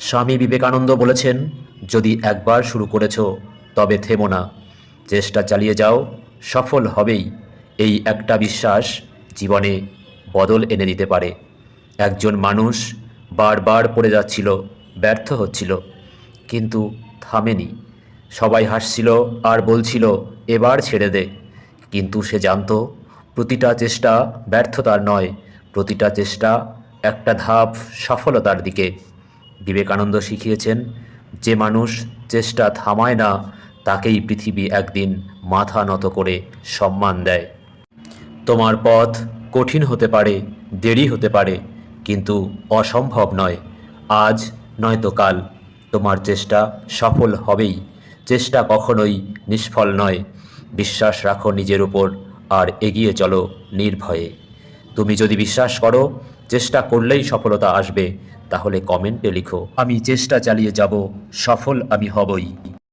স্বামী বিবেকানন্দ বলেছেন, যদি একবার শুরু করেছ, তবে থেমো না। চেষ্টা চালিয়ে যাও, সফল হবেই। এই একটা বিশ্বাস জীবনে বদল এনে দিতে পারে। একজন মানুষ বারবার পড়ে যাচ্ছিল, ব্যর্থ হচ্ছিল, কিন্তু থামেনি। সবাই হাসছিল আর বলছিল, এবার ছেড়ে দে। কিন্তু সে জানতো, প্রতিটা চেষ্টা ব্যর্থতার নয়, প্রতিটা চেষ্টা একটা ধাপ সফলতার দিকে। বিবেকানন্দ শিখিয়েছেন, যে মানুষ চেষ্টা থামায় না, তাকেই পৃথিবী একদিন মাথা নত করে সম্মান দেয়। তোমার পথ কঠিন হতে পারে, দেরি হতে পারে, কিন্তু অসম্ভব নয়। আজ নয়তো কাল। তোমার চেষ্টা সফল হবেই। চেষ্টা কখনোই নিষ্ফল নয়। বিশ্বাস রাখো নিজের উপর, আর এগিয়ে চলো নির্ভয়ে। তুমি যদি বিশ্বাস করো চেষ্টা করলেই সফলতা আসবে তাহলে কমেন্টে লিখো আমি চেষ্টা চালিয়ে যাব সফল আমি হবই।